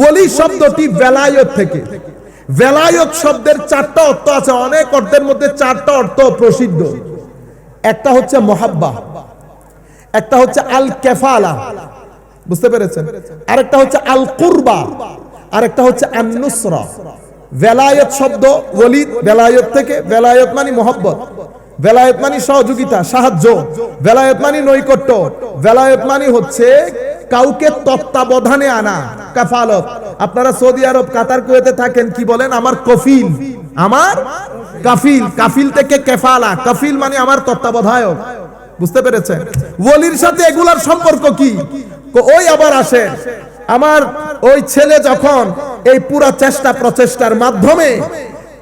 ওলি শব্দটি বেলায়ত থেকে। বেলায়ত শব্দের চারটা অর্থ আছে, অনেক অর্থের মধ্যে চারটা অর্থ প্রসিদ্ধ। একটা হচ্ছে মহাব্বা, একটা হচ্ছে আল কেফালা বুঝতে পেরেছেন? আরেকটা হচ্ছে আল কুরবা আরেকটা হচ্ছে আন্নুসরা। বেলায়ত শব্দ ওলিদ বেলায়ত থেকে, বেলায়ত মানে মোহাব্বত। বেলায়ত মানে সহযোগিতা, সাহায্য। বেলায়ত মানে নৈকট্য। বেলায়ত মানে হচ্ছে কাউকে তত্ত্বাবধানে আনা, কাফালত। আপনারা সৌদি আরব, কাতার, কুয়েতে থাকেন, কি বলেন? আমার কফিল। আমার কাফিল। কাফিল থেকে কেফালা। কাফিল মানে আমার তত্ত্বাবধায়ক। বুঝতে পেরেছেন? ওলির সাথে এগুলার সম্পর্ক কি? ওই আবার আসে, আমার ওই ছেলে যখন এই পুরা চেষ্টা প্রচেষ্টার মাধ্যমে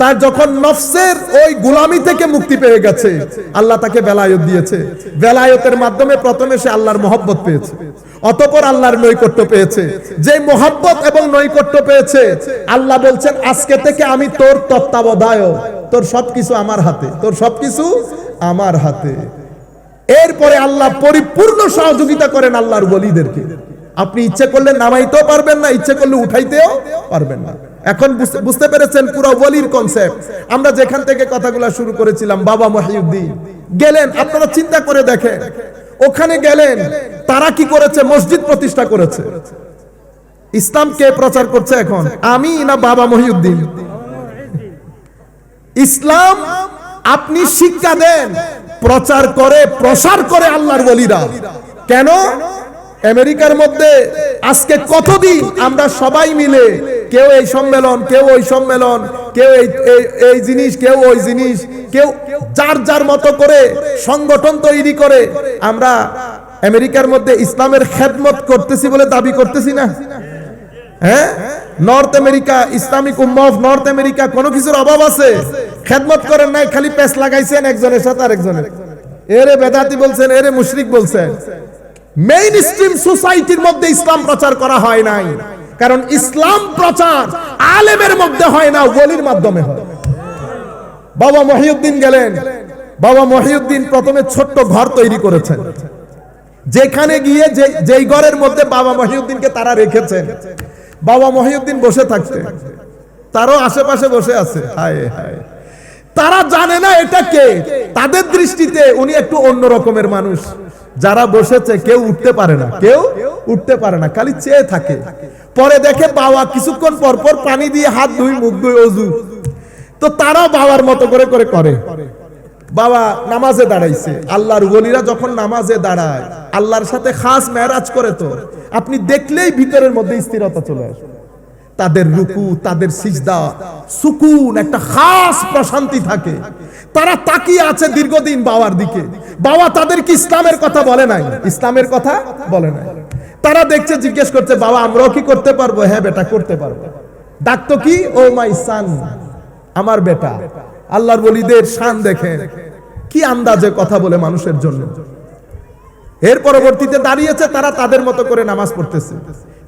তার যখন নফসের ওই গুলামি থেকে মুক্তি পেয়ে গেছে, আল্লাহ তাকে বেলায়ত দিয়েছে। বেলায়তের মাধ্যমে প্রথমে সে আল্লাহর মহব্বত পেয়েছে। অতপর আল্লাহর নৈকট্য পেয়েছে। যে মহব্বত এবং নৈকট্য পেয়েছে, আল্লাহ বলছেন, আজকে থেকে আমি তোর তত্ত্বাবধায়ক। তোর সবকিছু আমার হাতে। তোর সবকিছু আমার হাতে। এরপরে আল্লাহ পরিপূর্ণ সহযোগিতা করেন আল্লাহর বলিদেরকে আপনি ইচ্ছে করলে নামাইতেও পারবেন না, ইচ্ছে করলে উঠাইতেও পারবেন না। এখন বুঝতে- পেরেছেন পুরো ওলির কনসেপ্ট আমরা যেখান থেকে কথাগুলো শুরু করেছিলাম, বাবা মহিউদ্দিন, গেলেন, আপনারা চিন্তা করে দেখেন, ওখানে গেলেন, তারা কি করেছে? মসজিদ প্রতিষ্ঠা করেছে। ইসলাম কে প্রচার করছে এখন? আমি না বাবা মহিউদ্দিন? ইসলাম, আপনি শিক্ষা দেন, প্রচার করে, প্রসার করে আল্লাহর বলিরা কেন? আমেরিকার মধ্যে আজকে কতদিন আমরা সবাই মিলে কেউ এই সম্মেলন, কেউ ওই সম্মেলন, কেউ এই জিনিস, কেউ ওই জিনিস, কেউ যার যার মতো করে সংগঠন তৈরি করে আমরা আমেরিকার মধ্যে ইসলামের খেদমত করতেছি বলে দাবি করতেছি না? হ্যাঁ? North America, Islamic Ummah of North America কোনো কিছুর অভাব আছে? খেদমত করেন নাই, খালি পেস লাগাইছেন একজনের সাথে আরেকজনের। এরে বেদাতি বলছেন, এরে মুশরিক বলছেন। মেইন স্ট্রিম সোসাইটির মধ্যে ইসলাম প্রচার করা হয় নাই। কারণ ইসলাম প্রচার আলেমের মধ্যে হয় না, ওলির মাধ্যমে হয়। বাবা মহিউদ্দিন গেলেন। বাবা মহিউদ্দিন প্রথমে ছোট্ট ঘর তৈরি করেছেন। যেখানে গিয়ে যে, যেই ঘরের মধ্যে বাবা মহিউদ্দিনকে তারা রেখেছেন। বাবা মহিউদ্দিন বসে থাকতে। তারও আশেপাশে বসে আছে। হায় হায়। তারা জানে না এটা কে। তাদের দৃষ্টিতে উনি একটু অন্য রকমের মানুষ। যারা বসেছে, কেউ উঠতে পারে না। কেউ উঠতে পারে না, খালি চেয়ে থাকে। পরে দেখে বাবা কিছুক্ষণ পর পর পানি দিয়ে হাত ধুই, মুখ ধুই, অজু। তো তারাও বাবার মতো করে করে করে। বাবা নামাজে দাঁড়াইছে। আল্লাহর ওলিরা যখন নামাজে দাঁড়ায়, আল্লাহর সাথে খাস মেরাজ করে তো, আপনি দেখলেই ভিতরের মধ্যে স্থিরতা চলে আসে। তাদের রুকু, তাদের সিজদা, সুকুন, একটা খাস প্রশান্তি থাকে। তারা তাকিয়ে আছে দীর্ঘদিন বাবার দিকে। বাবা তাদেরকে ইসলামের কথা বলে নাই? ইসলামের কথা বলে নাই। তারা দেখছে, জিজ্ঞেস করছে, বাবা, আমরাও কি করতে পারব? হ্যাঁ বেটা, করতে পারব। ডাকতো কি? ও মাই সান, আমার বেটা। আল্লাহর বলিদের শান দেখেন। কি আন্দাজে কথা বলে মানুষের জন্য। এর পরবর্তীতে দাঁড়িয়েছে, তারা তাদের মতো করে নামাজ পড়তেছে।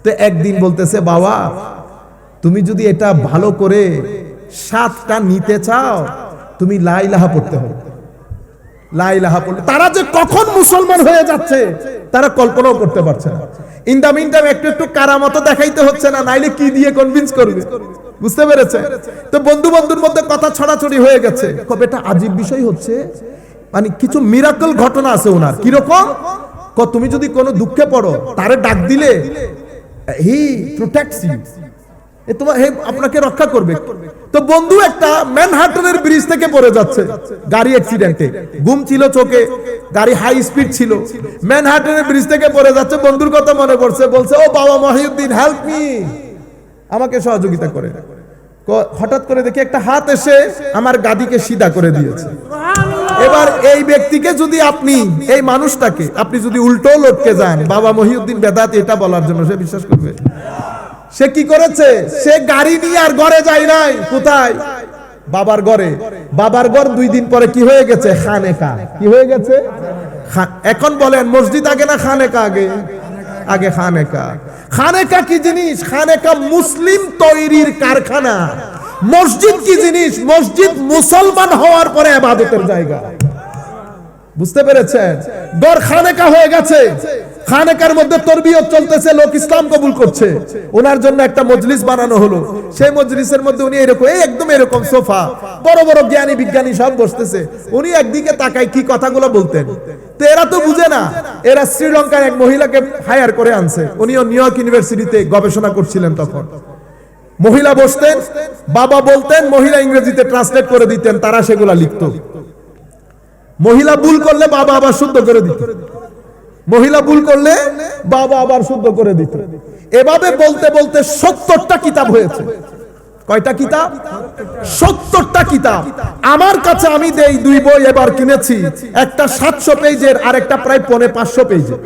তো একদিন বলতেছে, বাবা তুমি যদি এটা ভালো করে সাতটা নিতে চাও, তুমি লাইলাহা পড়তে হবে। লাইলাহা পড়লে তারা যে কখন মুসলমান হয়ে যাচ্ছে, তারা কল্পনাও করতে পারছে না। ইন দা একটু একটু কারামতো দেখাইতে হচ্ছে না, নাইলে কি দিয়ে কনভিন্স করবে? বুঝতে পেরেছে? তো বন্ধু বন্ধুর মধ্যে কথা ছড়াছড়ি হয়ে গেছে। কবে এটা আজীব বিষয় হচ্ছে মানে কিছু মিরাকল ঘটনা আছে ওনার। কীরকম? তুমি যদি কোনো দুঃখে পড়ো, তারে ডাক দিলে, হি প্রোটেক্টস ইউ এ তোমার হে, আপনাকে রক্ষা করবে। তো বন্ধু, একটা ম্যানহাটনের ব্রিজ থেকে পড়ে যাচ্ছে। গাড়ি অ্যাক্সিডেন্টে ঘুম ছিল চোখে, গাড়ি হাই স্পিড ছিল। ম্যানহাটনের ব্রিজ থেকে পড়ে যাচ্ছে। বন্ধুর কথা মনে পড়ছে, বলছে, ও বাবা, মহিউদ্দিন হেল্প মি আমাকে সহযোগিতা করে। হঠাৎ করে দেখি একটা হাত এসে আমার গাদিকে সিধা করে দিয়েছে। এবার এই ব্যক্তিকে যদি আপনি, এই মানুষটাকে, আপনি যদি উল্টো লটকে যান, বাবা, মহিউদ্দিন বেদাত, এটা বলার জন্য সে বিশ্বাস করবে? সে কি করেছে? সে গাড়ি নিয়ে আর ঘরে যায় নাই। কোথায়? বাবার ঘরে। বাবার ঘর দুই দিন পরে কি হয়ে গেছে? খানেকা। কি হয়ে গেছে? এখন বলেন, মসজিদ আগে না খানেকা আগে? আগে খানেকা। খানেকা কি জিনিস? খানেকা মুসলিম তৈরির কারখানা। মসজিদ কি জিনিস? মসজিদ মুসলমান হওয়ার পরে আবাদতের জায়গা। বুঝতে পেরেছেন? গড় খানেকা হয়ে গেছে। খানেকার মধ্যে তরবিয়ত চলতেছে, লোক ইসলাম কবুল করছে। ওনার জন্য একটা মজলিস বানানো হলো। সেই মজলিসের মধ্যে উনি এরকম, এই একদম এরকম সোফা। বড় বড় জ্ঞানী বিজ্ঞানী সব বসতেছে। উনি একদিকে তাকায় কি কথাগুলো বলতেন। তো এরা তো বুঝে না। এরা শ্রীলঙ্কার এক মহিলাকে হায়ার করে আনছে। উনিও নিউ ইয়র্ক ইউনিভার্সিটিতে গবেষণা করছিলেন তখন। মহিলা বসতেন, বাবা বলতেন, মহিলা ইংরেজিতে ট্রান্সলেট করে দিতেন, তারা সেগুলা লিখতো। মহিলা ভুল করলে বাবা আবার শুদ্ধ করে দিত। মহিলা ভুল করলে বাবা আবার শুদ্ধ করে দিত। এভাবে বলতে বলতে সত্তরটা কিতাব হয়েছে। কয়টা কিতাব? সত্তরটা কিতাব। আমার কাছে আমি দেই দুই বই এবার কিনেছি। একটা সাতশো পেজের আর একটা প্রায় পনে পাঁচশো পেজের।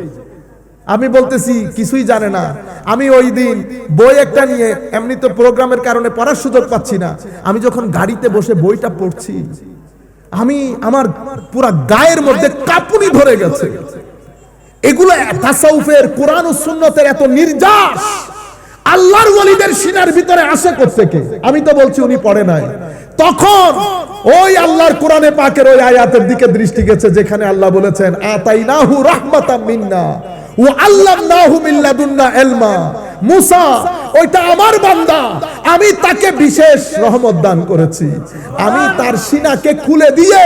আমি বলতেছি, কিছুই জানে না। আমি ওই দিন বই একটা নিয়ে, এমনি তো প্রোগ্রামের কারণে পড়ার সুযোগ পাচ্ছি না। আমি যখন গাড়িতে বসে বইটা পড়ছি, আমি আমার পুরা গায়ের মধ্যে কাপুনি ধরে গেছে। এগুলো তাসাউফের কোরআন ও সুন্নতের এত নির্যাস। আল্লাহর ওয়ালিদের সিনার ভিতরে আসে কোত্থেকে? আমি তো বলছি উনি পড়ে নাই। তখন ওই আল্লাহর কোরআনে পাকের ওই আয়াতের দিকে দৃষ্টি গেছে, যেখানে আল্লাহ বলেছেন, আতাইনাহু রাহমাতাম মিন্না ও আল্লামনাহু নাহু মিল্লাদুন্না ইলমা মুসা ওইটা আমার বান্দা। আমি তাকে বিশেষ রহমত দান করেছি। আমি তার সিনাকে খুলে দিয়ে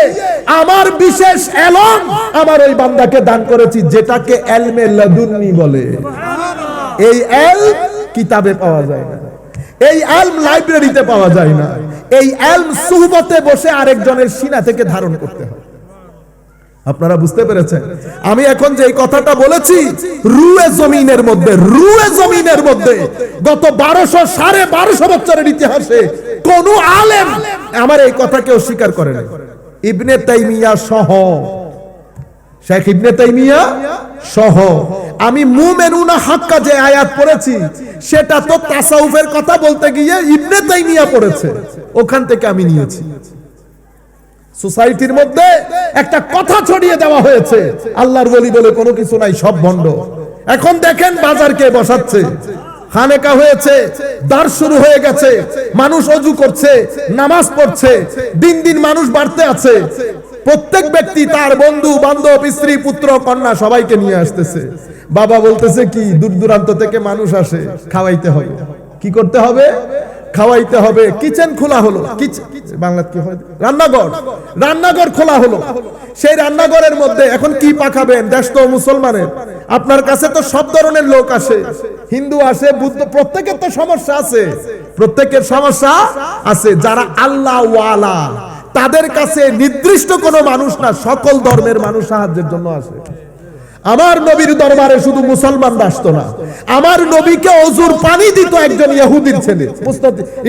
আমার বিশেষ এলম আমার ওই বান্দাকে দান করেছি, যেটাকে এলমে লাদুন্নি বলে। এই এল কিতাবে পাওয়া যায় না। এই এলম লাইব্রেরিতে পাওয়া যায় না। এই এলম সুহবতে বসে আরেকজনের সিনা থেকে ধারণ করতে হয়। আপনারা বুঝতে পেরেছেন? আমি এখন যে কথাটা বলেছি, রুয়ে জমিনের মধ্যে, রুয়ে জমিনের মধ্যে গত বারোশো সাড়ে বারোশো বছরের ইতিহাসে কোন আলেম আমার এই কথা কেউ স্বীকার করে না ইবনে তাইমিয়া সহ। শেখ ইবনে তাইমিয়া সহ। আমি মুমেনুনা হাক্কা যে আয়াত পড়েছি, সেটা তো তাসাউফের কথা বলতে গিয়ে ইবনে তাইমিয়া পড়েছে। ওখান থেকে আমি নিয়েছি। সোসাইটির মধ্যে একটা কথা ছড়িয়ে দেওয়া হয়েছে। আল্লাহর বলি বলে কোনো কিছু নাই, সব ভণ্ড। এখন দেখেন বাজার কে বসাচ্ছে। খানেকা হয়েছে দার শুরু হয়ে গেছে, মানুষ অজু করছে, নামাজ পড়ছে, দিন দিন মানুষ বাড়তে আছে। প্রত্যেক ব্যক্তি, তার বন্ধু, বান্ধব, স্ত্রী, পুত্র, কন্যা সবাইকে নিয়ে আসতেছে। বাবা বলতেছে কি, দূর দূরান্ত থেকে মানুষ আসে, খাওয়াইতে হবে। কি করতে হবে? খাওয়াইতে হবে। কিচেন খোলা হলো। বাংলা কি হয়? রান্নাঘর। রান্নাঘর খোলা হলো। সেই রান্নাঘরের মধ্যে এখন কি পাকাবেন? দেশ তো মুসলমানের। আপনার কাছে তো সব ধরনের লোক আসে। হিন্দু আসে, বুদ্ধ, প্রত্যেকের তো সমস্যা আছে। প্রত্যেকের সমস্যা আছে। যারা আল্লাহ ওয়ালা, তাদের কাছে নির্দিষ্ট কোনো মানুষ না। সকল ধর্মের মানুষ সাহায্যের জন্য আসে। আমার নবীর দরবারে শুধু মুসলমান আসতো না, আমার নবীকে অজুর পানি দিত একজন ইহুদির ছেলে।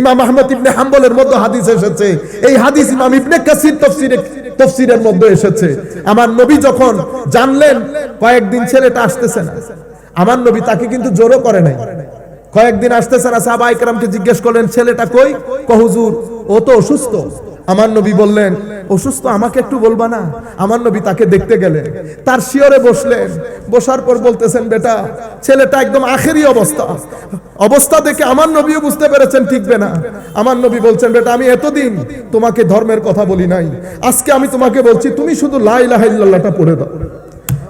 ইমাম আহমদ ইবনে হাম্বলের মধ্যে হাদিস এসেছে। এই হাদিস ইমাম ইবনে কাসির তফসিরে তফসিরের মধ্যে এসেছে। আমার নবী যখন জানলেন, কয়েকদিন ছেলেটা আসতেছে না। আমার নবী তাকে কিন্তু জোরও করে নাই। কয়েকদিন আসতেছে না সাহাবা ইকরামকে জিজ্ঞেস করলেন, ছেলেটা কই? কহুজুর ও তো অসুস্থ। আমার নবী বললেন, অসুস্থ আমাকে একটু বলবা না? আমার নবী তাকে দেখতে গেলেন। তার শিয়রে বসলেন। বসার পর বলতেছেন, বেটা, ছেলেটা একদম আখেরি অবস্থা। অবস্থা দেখে আমার নবীও বুঝতে পেরেছেন ঠিকবে না আমার নবী বলছেন, বেটা, আমি এতদিন তোমাকে ধর্মের কথা বলি নাই। আজকে আমি তোমাকে বলছি, তুমি শুধু লাই লাহাইল্লাহটা পড়ে দাও।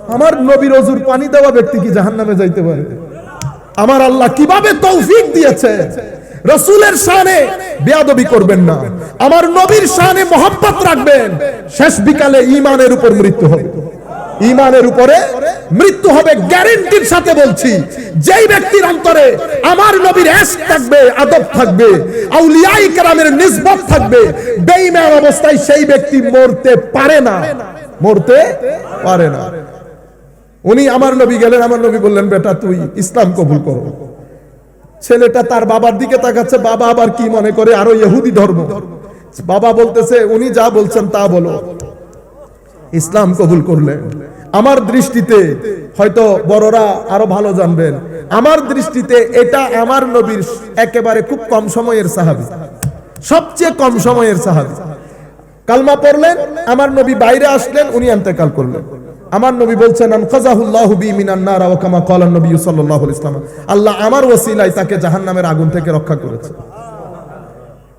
আমার নবীর অজুর পানি দেওয়া ব্যক্তি কি জাহান্নামে যাইতে পারে? আমার আল্লাহ কীভাবে তৌফিক দিয়েছে? রসুলের শানে বেয়াদবি করবেন না। আমার নবীর শানে মোহাম্মত রাখবেন। শেষ বিকালে ইমানের উপর মৃত্যু হবে। ইমানের উপরে মৃত্যু হবে গ্যারেন্টির সাথে বলছি। যেই ব্যক্তির অন্তরে আমার নবীর এস থাকবে, আদব থাকবে, আউলিয়াই কেরামের নিসবত থাকবে, বেঈমান অবস্থায় সেই ব্যক্তি মরতে পারে না। মরতে পারে না। উনি আমার নবী গেলেন, আমার নবী বললেন, বেটা, তুই ইসলাম কবুল করো। ছেলেটা তার বাবার দিকে তাকাচ্ছে, বাবা আবার কি মনে করে? আরও ইহুদি ধর্ম। বাবা বলতেছে, উনি যা বলছেন তা বলো। ইসলাম কবুল করলেন আমার দৃষ্টিতে হয়তো বড়রা আরও ভালো জানবেন। আমার দৃষ্টিতে এটা আমার নবীর একেবারে খুব কম সময়ের সাহাবি। সবচেয়ে কম সময়ের সাহাবি। কালমা পড়লেন, আমার নবী বাইরে আসলেন, উনি এন্তেকাল করলেন। আমার নবী বলছেন আল্লাহ আমার ওসিলায় তাকে জাহান্নামের আগুন থেকে রক্ষা করেছে।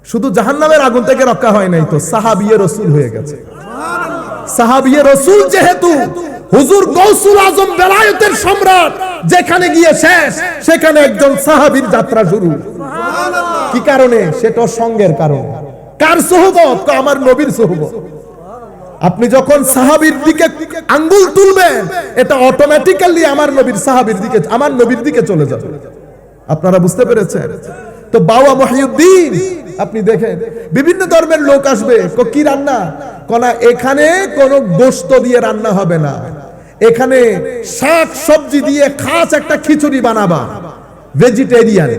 শুধু জাহান্নামের আগুন থেকে রক্ষা হয় নাই তো, সাহাবিয়ে রাসূল হয়ে গেছে। সাহাবিয়ে রসুল যেহেতু হুজুর গৌসুল আজম বেলায়েতের সম্রাট, যেখানে গিয়ে শেষ, সেখানে একজন সাহাবীর যাত্রা শুরু। কি কারণে? সেটা সঙ্গের কারণ। কার সোহবত? আমার নবীর সোহবত। আপনি যখন সাহাবীর দিকে আঙ্গুল তুলবেন, এটা অটোমেটিক্যালি আমার নবীর সাহাবীর দিকে, আমার নবীর দিকে চলে যাবে। আপনারা বুঝতে পেরেছেন? তো বাবা মহিউদ্দিন, আপনি দেখেন, বিভিন্ন ধর্মের লোক আসবে, কি রান্না? কোনা এখানে কোনো গোস্ত দিয়ে রান্না হবে না। এখানে শাক সবজি দিয়ে খাস একটা খিচুড়ি বানাবা। ভেজিটেরিয়ান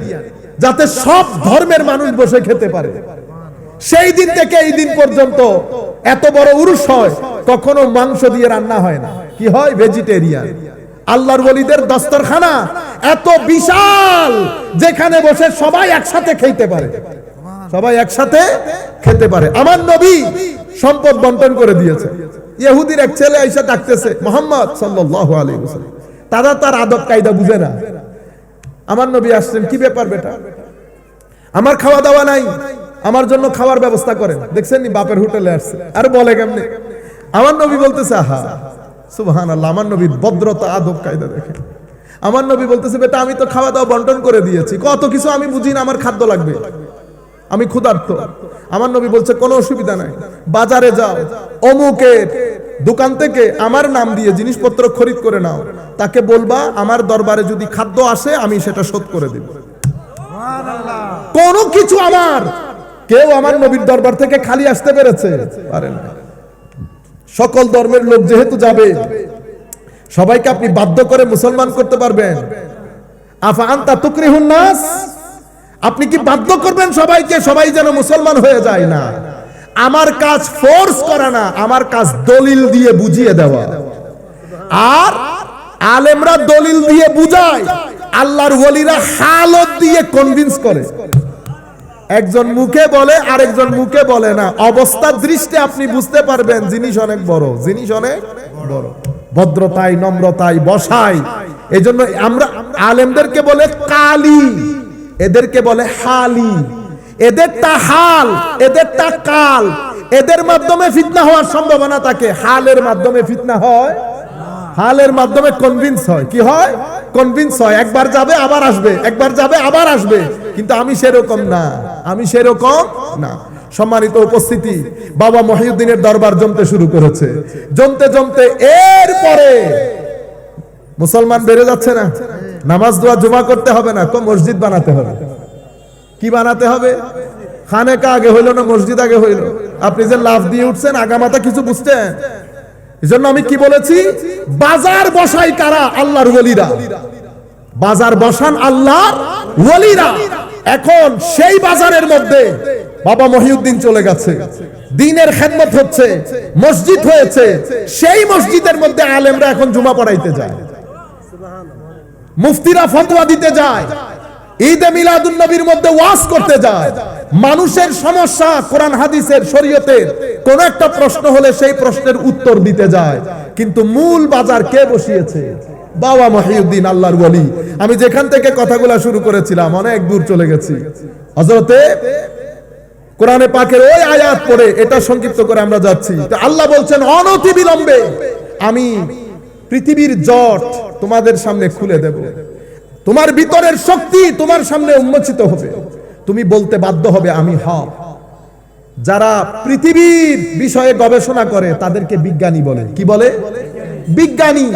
যাতে সব ধর্মের মানুষ বসে খেতে পারে। সেই দিন থেকে এই দিন পর্যন্ত এত বড় উরুষ হয়, কখনো মাংস দিয়ে রান্না হয় না। কি হয়? ভেজিটেরিয়ান আল্লাহর বলিদের দস্তরখানা এত বিশাল, যেখানে বসে সবাই একসাথে খেতে পারে। সবাই একসাথে খেতে পারে। আমার নবী সম্পদ বন্টন করে দিয়েছে। ইহুদির এক ছেলে এসে ডাকতেছে, মোহাম্মদ আলাইহি তারা তার আদব, কায়দা বুঝে না। আমার নবী আসছেন, কি ব্যাপার বেটা? আমার খাওয়া দাওয়া নাই? আমার জন্য খাওয়ার ব্যবস্থা করেন। দেখছেন নি বাপের হোটেলে আসছে। আর বলে কেমনে? আমার নবী বলতেছে আহা সুবহান আল্লাহ আমার নবীর ভদ্রতা আদব কায়দা দেখেন। আমার নবী বলতেছে বেটা আমি তো খাওয়া দাওয়া বন্টন করে দিয়েছি। কত কিছু আমি বুঝি না আমার খাদ্য লাগবে। আমি ক্ষুধার্ত। আমার নবী বলছে কোনো অসুবিধা নাই। বাজারে যাও। অমুকের দোকান থেকে আমার নাম দিয়ে জিনিসপত্র খরিদ করে নাও। তাকে বলবা আমার দরবারে যদি খাদ্য আসে আমি সেটা শোধ করে দিব। কোনো কিছু আমার কেউ আমার নবীর দরবার থেকে খালি আসতে পেরেছে। পারে সকল ধর্মের লোক যেহেতু যাবে, সবাইকে আপনি বাধ্য করে মুসলমান করতে পারবেন। আফা নাস? আপনি কি বাধ্য করবেন সবাইকে? সবাই যেন মুসলমান হয়ে যায় না। আমার কাজ ফোর্স করা না, আমার কাজ দলিল দিয়ে বুঝিয়ে দেওয়া। আর আলেমরা দলিল দিয়ে বুঝায়, আল্লাহর ওলিরা হালত দিয়ে কনভিন্স করে। একজন মুখে বলে, আরেকজন মুখে বলে না। অবস্থার দৃষ্টি আপনি বুঝতে পারবেন জিনিস অনেক বড় জিনিস অনেক বড়। ভদ্রতায় নম্রতায় বসাই। এজন্য আমরা আলেমদেরকে বলে কালি, এদেরকে বলে হালি। এদেরটা হাল, এদেরটা কাল। এদের মাধ্যমে ফিতনা হওয়ার সম্ভাবনা থাকে। হালের মাধ্যমে ফিতনা হয় হালের মাধ্যমে কনভিন্স হয়। কি হয়? কনভিন্স হয়। একবার যাবে, আবার আসবে। একবার যাবে, আবার আসবে। কিন্তু আমি সেরকম না। আমি সেরকম না। সম্মানিত উপস্থিতি, বাবা মহিউদ্দিনের দরবার জমতে শুরু করেছে। জমতে জমতে এরপরে মুসলমান বেড়ে যাচ্ছে না। নামাজ দোয়া জমা করতে হবে না, তো মসজিদ বানাতে হবে। কি বানাতে হবে? খানেকা আগে হইল না মসজিদ আগে হইল? আপনি যে লাভ দিয়ে উঠছেন, আগামাতা কিছু বুঝতেন এজন্য আমি কি বলেছি? বাজার বসাই কারা? আল্লাহর ওলিরা। বাজার বসান আল্লাহর ওলিরা। এখন সেই বাজারের মধ্যে বাবা মহিউদ্দিন চলে গেছে। দিনের খেদমত হচ্ছে, মসজিদ হয়েছে, সেই মসজিদের মধ্যে আলেমরা এখন জুমা পড়াইতে যায়। মুফতিরা ফতোয়া দিতে যায়। ঈদে মিলাদুন নবীর মধ্যে ওয়াজ করতে যায়। মানুষের সমস্যা কোরআন হাদিসের শরীয়তের কোন একটা প্রশ্ন হলে সেই প্রশ্নের উত্তর দিতে যায়। কিন্তু মূল বাজার কে বসিয়েছে? বাবা মহিউদ্দিন আল্লাহর ওলি আমি যেখান থেকে কথাগুলা শুরু করেছিলাম, অনেক দূর চলে গেছি। হযরতে কোরআনে পাকের ওই আয়াত পড়ে এটা সংক্ষিপ্ত করে আমরা যাচ্ছি। তো আল্লাহ বলছেন অনতি বিলম্বে আমি পৃথিবীর জট তোমাদের সামনে খুলে দেব। তোমার ভিতরের শক্তি তোমার সামনে উন্মোচিত হবে। তুমি বলতে বাধ্য হবে, আমি হ। যারা পৃথিবীর বিষয়ে গবেষণা করে, তাদেরকে বিজ্ঞানী বলে কি বলে? বিজ্ঞানী।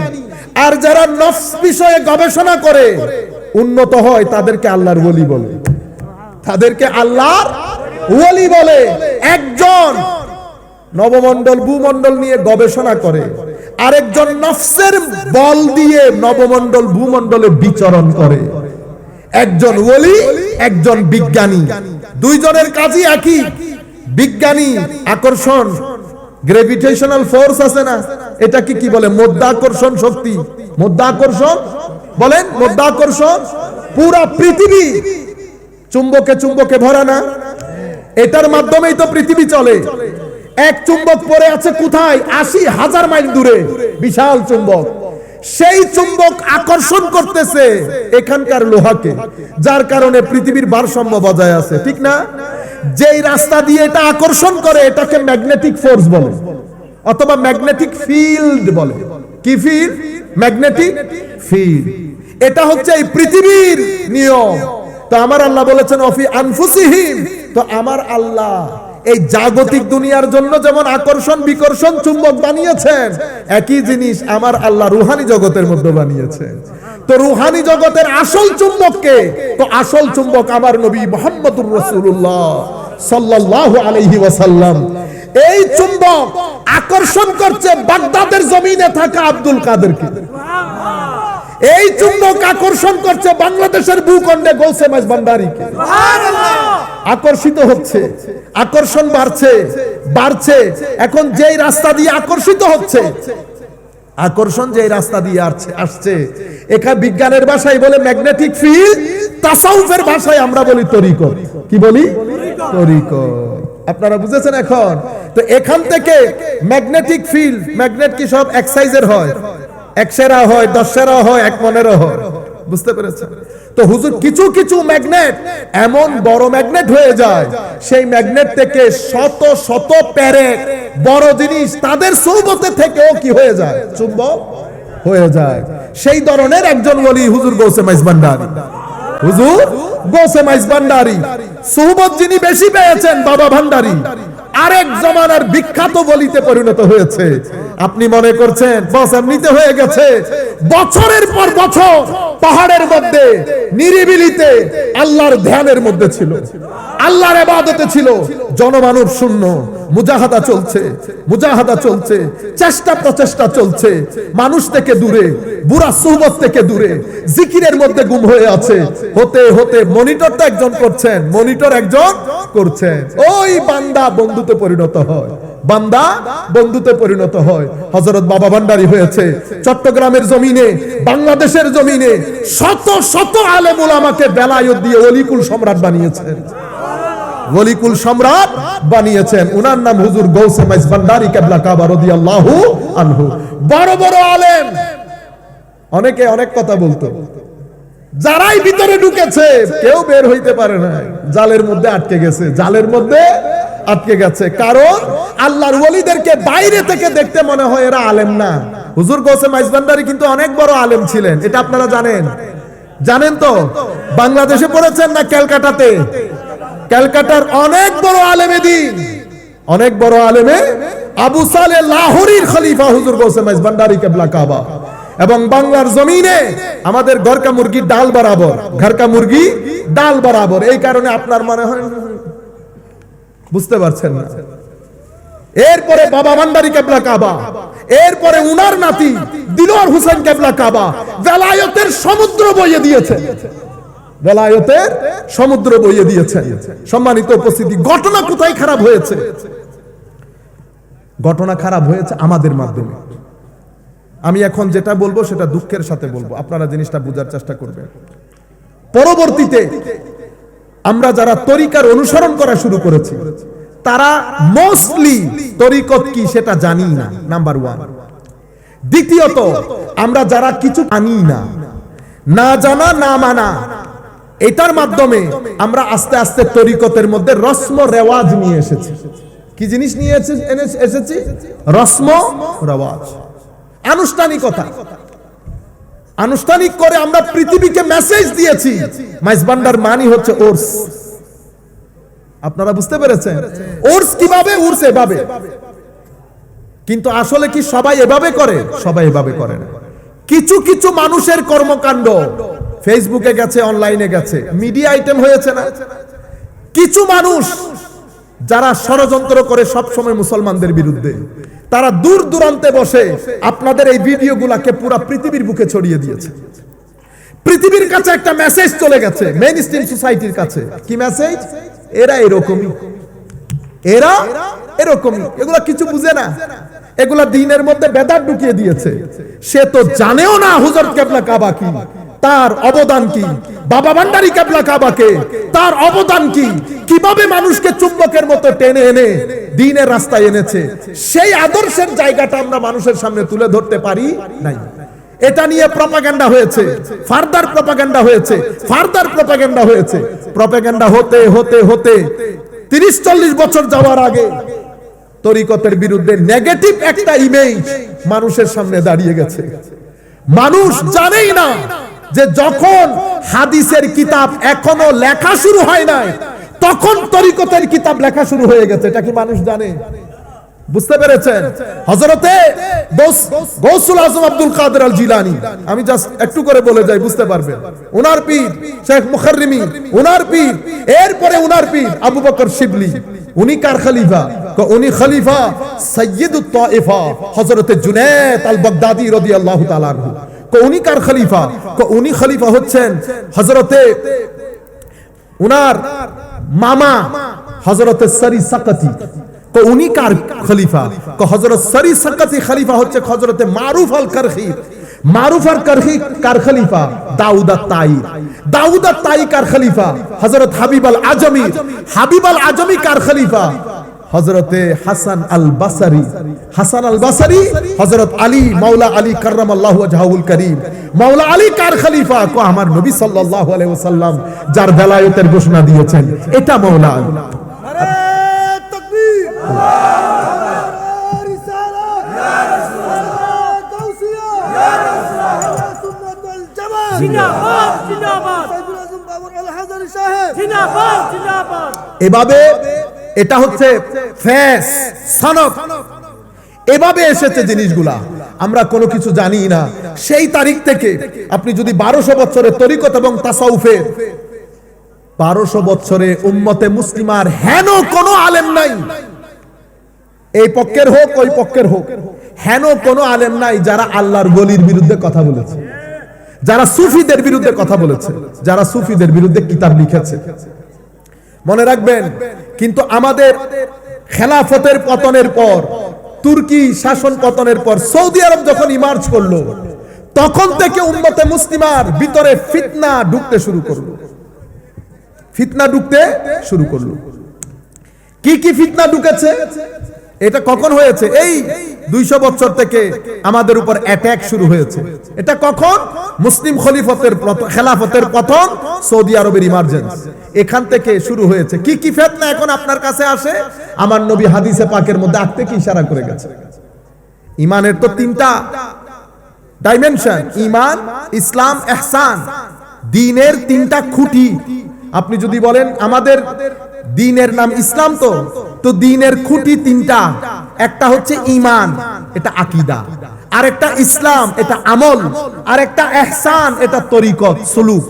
আর যারা নফস বিষয়ে গবেষণা করে, উন্নত হয়, তাদেরকে আল্লাহর ওলি বলে। তাদেরকে আল্লাহর ওলি বলে। একজন নবমণ্ডল, ভূমণ্ডল নিয়ে গবেষণা করে। আরেকজন নফসের বল দিয়ে নবমণ্ডল, ভূমণ্ডলে বিচরণ করে। একজন ওলি, একজন বিজ্ঞানী। দুইজনের কাজই একই। বিজ্ঞানী, আকর্ষণ গ্রেভিটেশনাল ফোর্স আছে না? এটা কি কি বলে? মধ্যাকর্ষণ শক্তি। মধ্যাকর্ষণ? বলেন, মধ্যাকর্ষণ? পুরা পৃথিবী। চুম্বকে চুম্বকে ভরা না? এটার মাধ্যমেই তো পৃথিবী চলে। এক চুম্বক পড়ে আছে কোথায়? আশি হাজার মাইল দূরে। বিশাল চুম্বক। সেই চুম্বক আকর্ষণ করতেছে এখানকার লোহাকে, যার কারণে পৃথিবীর ভারসাম্য বজায় আছে, ঠিক না? যেই রাস্তা দিয়ে এটা আকর্ষণ করে, এটাকে ম্যাগনেটিক ফোর্স বলে, অথবা ম্যাগনেটিক ফিল্ড বলে। কি ফিল্ড? Magnetic field. এটা হচ্ছে এই পৃথিবীর নিয়ম। তো আমার আল্লাহ বলেছেন, অফি আনফুসিহিম। তো আমার আল্লাহ এই জাগতিক দুনিয়ার জন্য যেমন আকর্ষণ, বিকর্ষণ চুম্বক বানিয়েছেন, একই জিনিস আমার আল্লাহ রুহানি জগতের মধ্যে বানিয়েছেন তো রুহানি জগতের আসল চুম্বককে তো আসল চুম্বক আমার নবী মোহাম্মদুর রসুল্লাহ সাল্লাল্লাহু আলাইহি ওয়াসাল্লাম। এই চুম্বক আকর্ষণ করছে বাগদাদের জমিনে থাকা আব্দুল কাদেরকে এই চুম্বক আকর্ষণ করছে বাংলাদেশের ভূখণ্ডে গৌসে মাইজ ভান্ডারীকে আকর্ষিত হচ্ছে। আকর্ষণ বাড়ছে। বাড়ছে। এখন যেই রাস্তা দিয়ে আকর্ষিত হচ্ছে, আকর্ষণ যে রাস্তা দিয়ে আসছে আসছে। এখানে বিজ্ঞানের ভাষায় বলে ম্যাগনেটিক ফিল্ড, তাসাউফের ভাষায় আমরা বলি তরিকত কি বলি? তরিকত আপনারা বুঝেছেন এখন? তো এখান থেকে ম্যাগনেটিক ফিল্ড, ম্যাগনেট কি সব? এক হয়। একশেরা হয় দশেরা হয়, এক মনেরও হয়। বুঝতে পেরেছেন? তো হুজুর, কিছু কিছু ম্যাগনেট এমন বড় ম্যাগনেট হয়ে যায়, সেই ম্যাগনেট থেকে শত শত প্যারেক বড় জিনিস তাদের সৌবতে থেকেও কি হয়ে যায়? চুম্বক? হয়ে যায়। সেই ধরনের একজন বলি হুজুর গৌসে মাইজ ভান্ডারি। হুজুর গৌসে মাইজ ভান্ডারি। সুহবত যিনি বেশি পেয়েছেন, বাবা ভান্ডারি। আরেক জমানার বিখ্যাত বলিতে পরিণত হয়েছে। আপনি মনে করছেন, বস, এমনিতে হয়ে গেছে। বছরের পর বছর পাহাড়ের মধ্যে, নিরিবিলিতে আল্লাহর ধ্যানের মধ্যে ছিল। আল্লাহর এবাদতে ছিল। জনমানব শূন্য। মুজাহাদা চলছে। মুজাহাদা চলছে। চেষ্টা প্রচেষ্টা চলছে। মানুষ থেকে দূরে, বুড়া সুহবত থেকে দূরে, জিকিরের মধ্যে গুম হয়ে আছে। হতে হতে মনিটরটা একজন করছেন। মনিটর একজন করছেন। ওই বান্দা বন্ধুতে পরিণত হয়। বান্দা বন্ধুতে পরিণত হয়। হজরত বাবা ভান্ডারি হয়েছে। চট্টগ্রামের জমিনে, বাংলাদেশের জমিনে শত শত আলেমুল আমাকে বেলায়ত দিয়ে অলিকুল সম্রাট বানিয়েছেন। ওলিকুল সম্রাট বানিয়েছেন। উনার নাম হুজুর গৌসে মাইজ ভান্ডারি কেবলা আনহু। বড় বড় আলেম। অনেকে অনেক কথা বলতো। যারাই ভিতরে ঢুকেছে, কেউ বের হইতে পারে না জালের মধ্যে আটকে গেছে। জালের মধ্যে আটকে গেছে। কারণ আল্লাহর ওলিদেরকে বাইরে থেকে দেখতে মনে হয় এরা আলেম না। হুজুর গৌসে মাইজ কিন্তু অনেক বড় আলেম ছিলেন। এটা আপনারা জানেন। জানেন তো? বাংলাদেশে পড়েছেন না ক্যালকাটাতে? ক্যালকাটার অনেক বড় আলেমে দিন। অনেক বড় আলেমে আবু সালে লাহোরির খলিফা হুজুর গৌসে মাইজ কেবলা কাবা। এবং বাংলার জমিনে আমাদের ঘরকা মুরগি ডাল বরাবর, ঘরকা মুরগি ডাল বরাবর। এই কারণে আপনার মনে হয় বুঝতে পারছেন না? এরপরে বাবা ভান্ডারি কেবলা কাবা, এরপরে উনার নাতি দিলওয়ার হোসেন কেবলা কাবা, বেলায়তের সমুদ্র বইয়ে দিয়েছে। বেলায়তের সমুদ্র বইয়ে দিয়েছেন সম্মানিত উপস্থিতি, ঘটনা কোথায় খারাপ হয়েছে? ঘটনা খারাপ হয়েছে আমাদের মাধ্যমে। আমি এখন যেটা বলব সেটা দুঃখের সাথে বলব। আপনারা জিনিসটা বোঝার চেষ্টা করবেন। পরবর্তীতে আমরা যারা তরিকার অনুসরণ করা শুরু করেছি, তারা মোস্টলি তরিকত কি সেটা জানি না নাম্বার ওয়ান দ্বিতীয়ত, আমরা যারা কিছু আনি না না জানা, না মানা, এটার মাধ্যমে আমরা আস্তে আস্তে তরিকতের মধ্যে রস্ম রেওয়াজ নিয়ে এসেছি। কি জিনিস নিয়ে এসেছি? রস্ম রেওয়াজ। আনুষ্ঠানিকতা। আনুষ্ঠানিক করে আমরা পৃথিবীকে মেসেজ দিয়েছি। মাইজবান্ডার মানি হচ্ছে ওর্স। আপনারা বুঝতে পেরেছেন? ওর্স কীভাবে? উর্স এভাবে। কিন্তু আসলে কি সবাই এভাবে করে? সবাই এভাবে করে না। কিছু কিছু মানুষের কর্মকাণ্ড ফেসবুকে গেছে অনলাইনে গেছে। মিডিয়া আইটেম হয়েছে না। কিছু মানুষ যারা ষড়যন্ত্র করে সব সময় মুসলমানদের বিরুদ্ধে, তারা দূর দূরান্তে বসে আপনাদের এই ভিডিওগুলাকে পুরা পৃথিবীর বুকে ছড়িয়ে দিয়েছে। পৃথিবীর কাছে একটা মেসেজ চলে গেছে মেইন স্ট্রিম সোসাইটির কাছে। কি মেসেজ এরা এরকমই। এরা এরকমই। এগুলা কিছু বুঝে না। এগুলা দিনের মধ্যে বেদার ঢুকিয়ে দিয়েছে। সে তো জানেও না হুজুর কেবলা কাবা কি। তার অবদান কি? বাবা ভান্ডারি কেবলা কাবাকে তার অবদান কি? কীভাবে মানুষকে চুম্বকের মতো টেনে এনে দিনের রাস্তায় এনেছে? সেই আদর্শের জায়গাটা আমরা মানুষের সামনে তুলে ধরতে পারি নাই। এটা নিয়ে প্রপাগান্ডা হয়েছে ফার্দার প্রপাগান্ডা হয়েছে ফার্দার প্রপাগান্ডা হয়েছে। প্রপাগান্ডা হতে হতে হতে তিরিশ চল্লিশ বছর যাওয়ার আগে তরিকতের বিরুদ্ধে নেগেটিভ একটা ইমেজ মানুষের সামনে দাঁড়িয়ে গেছে। মানুষ জানেই না যে যখন হাদিসের কিতাব এখনও লেখা শুরু হয় নাই, তখন তরিকতের কিতাব লেখা শুরু হয়ে গেছে। এটা কি মানুষ জানে? বুঝতে পেরেছেন? হজরতে গৌসুল আজম আব্দুল কাদের আল জিলানি আমি জাস্ট একটু করে বলে যাই, বুঝতে পারবেন। ওনার পীর শেখ মুখাররিমি ওনার পীর, এরপরে ওনার পীর আবু বকর শিবলি। উনি কার খলিফা? উনি খলিফা সৈয়দুত তাইফা হযরতে জুনায়েদ আল বাগদাদি রাদিয়াল্লাহু তাআলা আনহু। কো উনি কার খলিফা? কো উনি খলিফা হচ্ছেন হযরতে উনার মামা হযরতে সরি সাকাতি। তো কার খলিফা? কো হযরত সরি খলিফা হচ্ছে হযরতে মারুফ আল করখি। মারুফ আর করখি কার খলিফা? দাউদ তাই। দাউদ তাই কার খলিফা? হযরত হাবিব আল আজমি। হাবিব আল আজমি কার খলিফা? হজরতে হাসান আল বাসারি হাসান আল বাসারি হজরত আলী মাওলা আলী কার্রাম আল্লাহ জাহুল করিম। মাওলা আলী কার খলিফা? কো আমার নবী সাল্লাল্লাহু আলাইহি ওয়াসাল্লাম যার বেলায়েতের ঘোষণা দিয়েছেন। এটা মাওলা। আলী নারে তাকবীর। রিসালাত ইয়া রাসূলুল্লাহ গাউসিয়া ইয়া রাসূলুল্লাহ সুন্নাতুল জামাত জিন্দাবাদ জিন্দাবাদ। সাইদুল আজম বাবর আল হাজারি সাহেব। জিন্দাবাদ জিন্দাবাদ। এভাবে এটা হচ্ছে ফেস সনক এভাবে এসেছে জিনিসগুলা। আমরা কোনো কিছু জানি না। সেই তারিখ থেকে আপনি যদি বারোশো বছরের তরিকত এবং তাসাউফের বারোশো বছরে উম্মতে মুসলিমার হেন কোনো আলেম নাই। এই পক্ষের হোক, ওই পক্ষের হোক, হেন কোনো আলেম নাই যারা আল্লাহর গলির বিরুদ্ধে কথা বলেছে। যারা সুফিদের বিরুদ্ধে কথা বলেছে। যারা সুফিদের বিরুদ্ধে কিতাব লিখেছে। মনে রাখবেন কিন্তু আমাদের খেলাফতের পতনের পর, তুর্কি শাসন পতনের পর, সৌদি আরব যখন ইমার্জ করল, তখন থেকে উন্নত মুসলিমার ভিতরে ফিতনা ঢুকতে শুরু করল। ফিতনা ঢুকতে শুরু করল। কি কি ফিতনা ঢুকেছে? এটা কখন হয়েছে? এই দুইশো বছর থেকে আমাদের উপর অ্যাটাক শুরু হয়েছে। এটা কখন? মুসলিম খলিফতের খেলাফতের পতন সৌদি আরবের ইমার্জেন্স এখান থেকে শুরু হয়েছে। কি কি ফেতনা এখন আপনার কাছে আসে? আমার নবী হাদিসে পাকের মধ্যে আঁকতে কি ইশারা করে গেছে? ইমানের তো তিনটা ডাইমেনশন ইমান, ইসলাম এহসান দিনের তিনটা খুঁটি। আপনি যদি বলেন আমাদের দিনের নাম ইসলাম তো। তো দিনের খুঁটি তিনটা। একটা হচ্ছে ইমান এটা আকিদা। আর একটা ইসলাম, এটা আমল। আর একটা এহসান এটা তরিকত, সুলুক।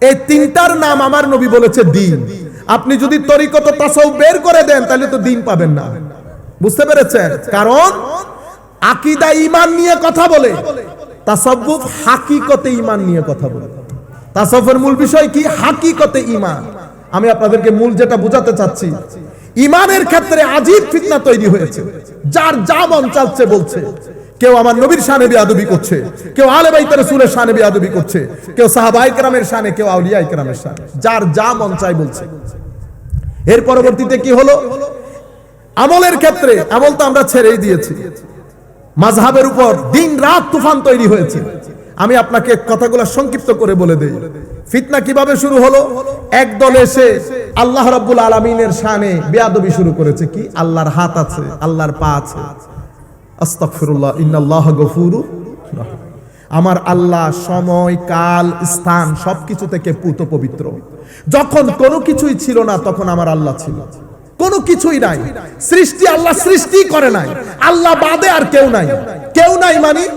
এই তিনটার নাম আমার নবী বলেছে দিন। আপনি যদি তরিকত তাসাউ বের করে দেন, তাহলে তো দিন পাবেন না। বুঝতে পেরেছেন? কারণ আকিদা ইমান নিয়ে কথা বলে তাসাব্বুফ হাকিকতে ইমান নিয়ে কথা বলে। তাসাউফের মূল বিষয় কি? হাকিকতে ইমান আমি আপনাদেরকে মূল যেটা বোঝাতে চাচ্ছি, ইমানের ক্ষেত্রে আজীব ফিতনা তৈরি হয়েছে। যার যা মন চাচ্ছে বলছে। কেউ আমার নবীর শানে বিয়াদবি করছে, কেউ আলে বাইতে রাসূলের শানে বিয়াদবি করছে, কেউ সাহাবায়ে কেরামের শানে, কেউ আউলিয়া কেরামের শানে। যার যা মন চাই বলছে। এর পরবর্তীতে কি হলো? আমলের ক্ষেত্রে আমল তো আমরা ছেড়েই দিয়েছি। মাযহাবের উপর দিন রাত তুফান তৈরি হয়েছে। আমি আপনাকে কথাগুলো সংক্ষিপ্ত করে বলে দেই। ফিতনা কীভাবে শুরু হলো? এক দল এসে আল্লাহ রাব্বুল আলামিনের শানে বেয়াদবি শুরু করেছে। কি? আল্লাহর হাত আছে, আল্লাহর পা আছে। আস্তাগফিরুল্লাহ, ইন্নাল্লাহ গফুরু আমার আল্লাহ সময়, কাল, স্থান সবকিছু থেকে পুত পবিত্র। যখন কোনো কিছুই ছিল না, তখন আমার আল্লাহ ছিল। কোনো কিছুই নাই। সৃষ্টি আল্লাহ সৃষ্টি করে নাই। আল্লাহ বাদে আর কেউ নাই। কেউ নাই মানে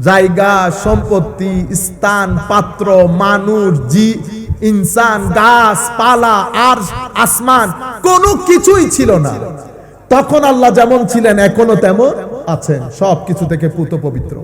জায়গা, সম্পত্তি, স্থান, পাত্র, মানুষ জি ইনসান, গাছ, পালা, আর আসমান, কোনো কিছুই ছিল না। তখন আল্লাহ যেমন ছিলেন, এখনও তেমন আছেন। সব কিছু থেকে পুত পবিত্র।